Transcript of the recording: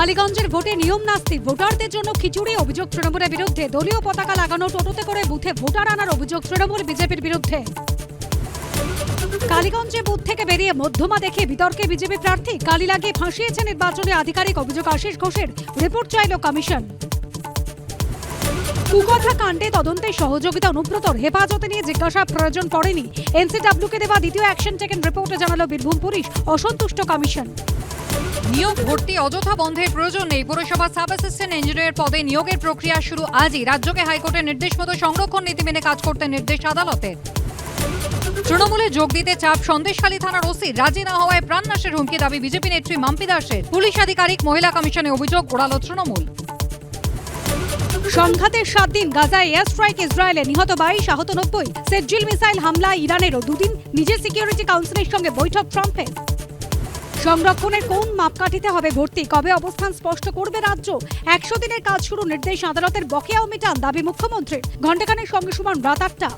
কালীগঞ্জের ভোটে নিয়ম নাস্তি ভোটারদের জন্য খিচুড়ি, অভিযোগ তৃণমূলের বিরুদ্ধে। দলীয় পতাকা লাগানো টোটোতে করে বুথে ভোটার আনার অভিযোগ তৃণমূল বিজেপির বিরুদ্ধে। কালীগঞ্জে বুথ থেকে বেরিয়ে মধ্যমা দেখে বিতর্কে বিজেপি প্রার্থী কালী লাগিয়ে ফাঁসিয়েছে নির্বাচনী আধিকারিক অভিযোগ আশিস ঘোষের। রিপোর্ট চাইল কমিশন। কুকথা কাণ্ডে তদন্তে সহযোগিতা অনুব্রতর। হেফাজতে নিয়ে জিজ্ঞাসা প্রয়োজন পড়েনি। এনসিডব্লিউকে দেওয়া দ্বিতীয় অ্যাকশন টেকেন রিপোর্টে জানালো বীরভূম পুলিশ। অসন্তুষ্ট কমিশন। নিয়োগ ভর্তি অযথা বন্ধের প্রয়োজন নেই। পুরসভা সাব অ্যাসিস্ট্যান্ট ইঞ্জিনিয়ার পদে নিয়োগের প্রক্রিয়া শুরু আজই। রাজ্যকে হাইকোর্টের নির্দেশ মতো সংরক্ষণ নীতি মেনে কাজ করতে নির্দেশ আদালতের তৃণমূলে যোগ দিতে চাপ সন্দেশখালী থানার ওসি রাজি না হওয়ায় প্রাণনাশের হুমকি দাবি বিজেপি নেত্রী মাম্পি দাসের। পুলিশ আধিকারিক মহিলা কমিশনে অভিযোগ ওড়ালো তৃণমূল। সংঘাতের সাত দিন গাজায় এয়ার স্ট্রাইক ইসরায়েলে নিহত বাইশ, আহত নব্বই। সেজ্জিল মিসাইল হামলা ইরানেরও দুদিন। নিজের সিকিউরিটি কাউন্সিলের সঙ্গে বৈঠক ট্রাম্পের। সংরক্ষণের কোন মাপকাঠিতে হবে ভর্তি? কবে অবস্থান স্পষ্ট করবে রাজ্য? একশো দিনের কাজ শুরু, নির্দেশ আদালতের বকেয়াও মেটান দাবি মুখ্যমন্ত্রীর। ঘণ্টাখানের সঙ্গে সমান রাত আটটা।